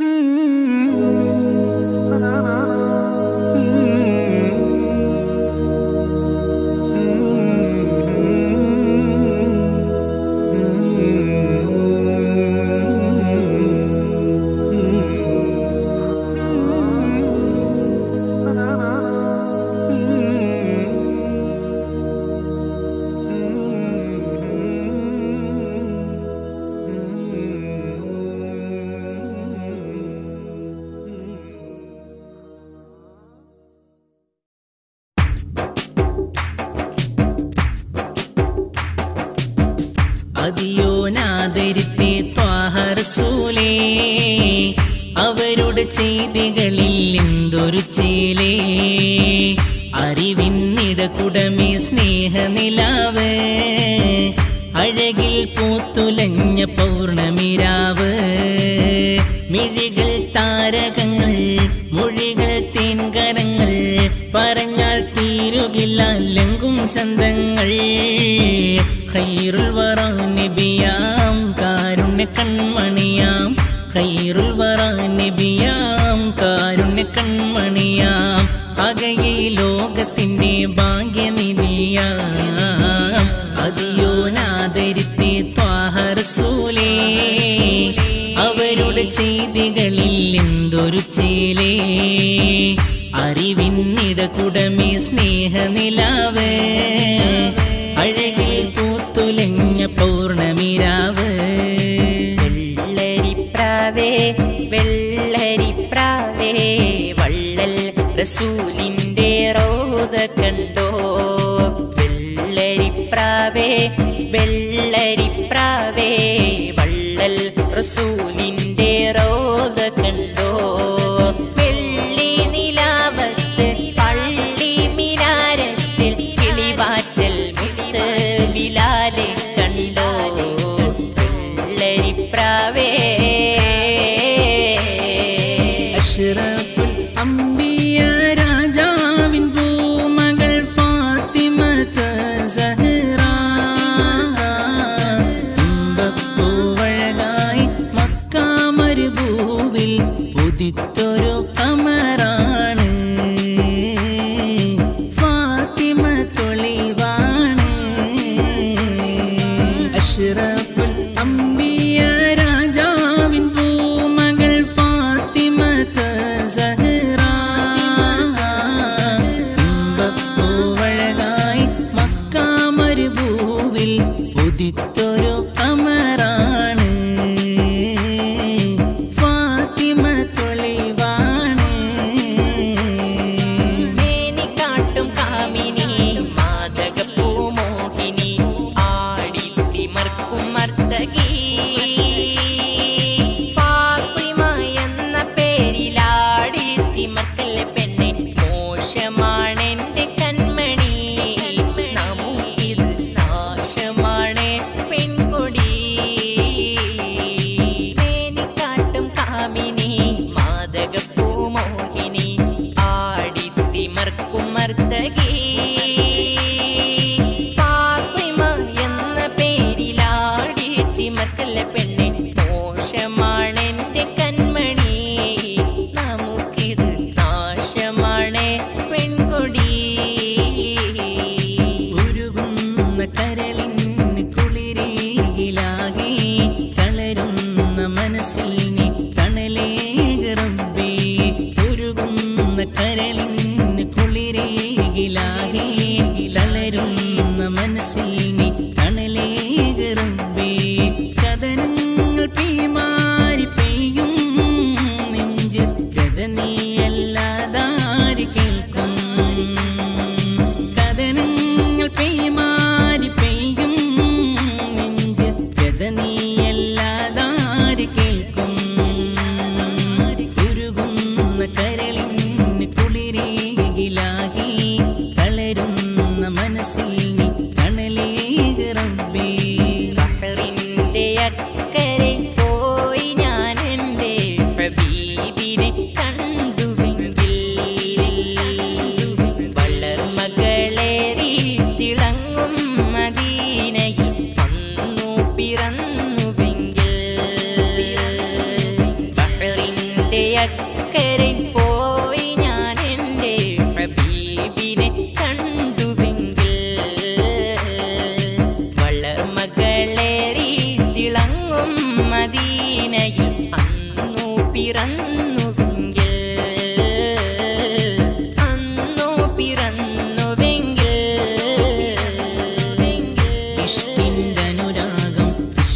Hmm. അവരുടെ ചെയ്തികളിൽ എന്തൊരു ചേലേ അറിവിന്നിടകുടമേ സ്നേഹനിലാവ്. അഴകിൽ പൂത്തുലഞ്ഞ പൗർണമിരാവ്. മിഴികൾ താരകങ്ങൾ മൊഴികൾ തേൻകരങ്ങൾ പറഞ്ഞാൽ തീരുകില്ല ലങ്കും ചന്തങ്ങൾ. ഖൈറുൽ വറ കൺമണിയാം. ഖൈറുൽ വറ നബിയാം. കാരുണ്യ കൺമണിയാം. അകയെ ലോകത്തിന്റെ ഭാഗ്യനിധിയാം. അതിയോനാദരിത്തെ ത്വാഹർസൂലേ അവരുടെ ചെയ്തികളിൽ എന്തൊരു ചേലേ. അറിവിന്നിടകുടമേ സ്നേഹനില so ഉദിത്തൊരു അമറാണ്. ഫാത്തിമ തൊളിവാണ്. മേനിക്കാട്ടും കാമിനി മാതകപ്പൂ മോഹിനി. ആടിത്തി മർക്കും മർത്തകീ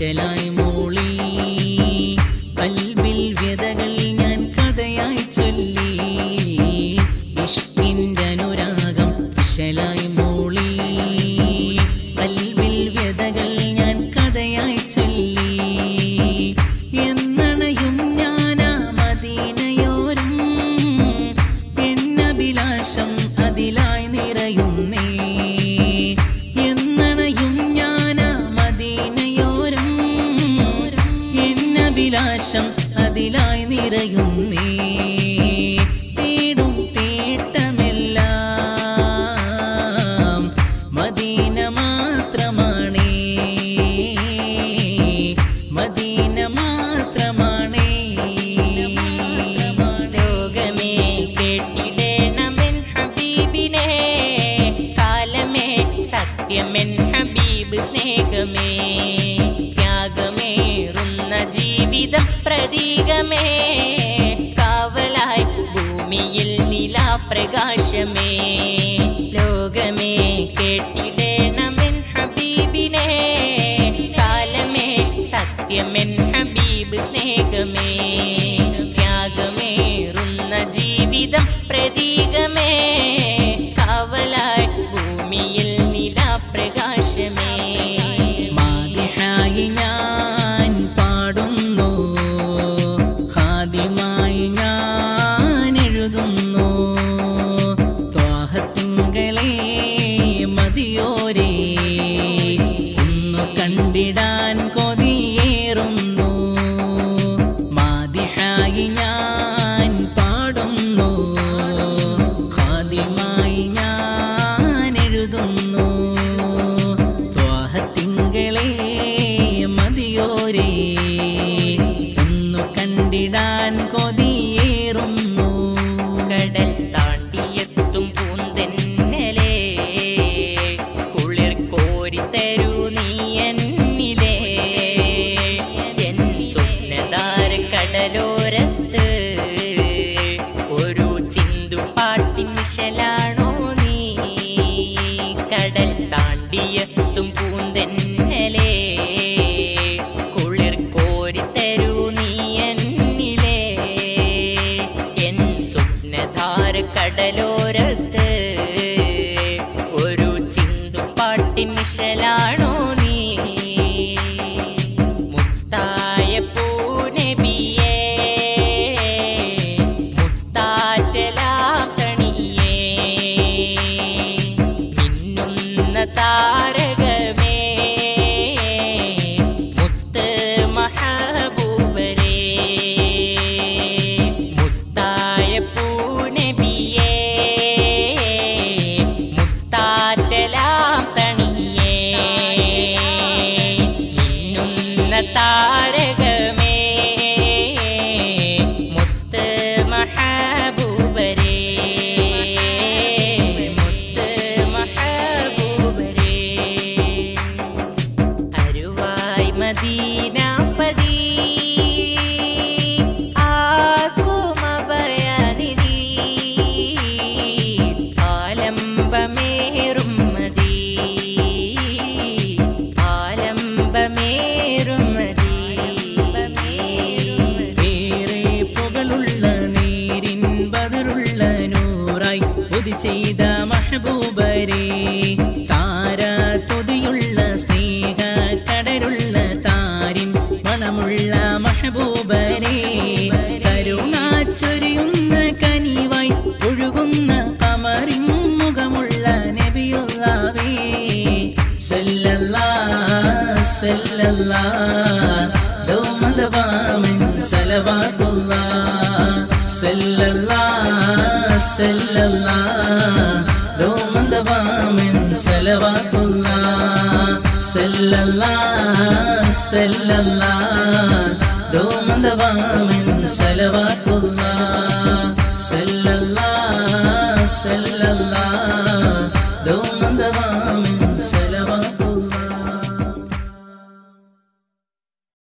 Shela. പ്രിയമൻ ഹബീബ് സ്നേഹമേ. ത്യാഗമേറുന്ന ജീവിത പ്രതീകമേ. കാവലായി ഭൂമിയിൽ നിലാപ്രകാശമേ. ലോകമേ കേട്ടിടേണമെൻ ഹബീബിനെ. കാലമേ സത്യമൻ Now. صلى الله دوما الله دوم دبا من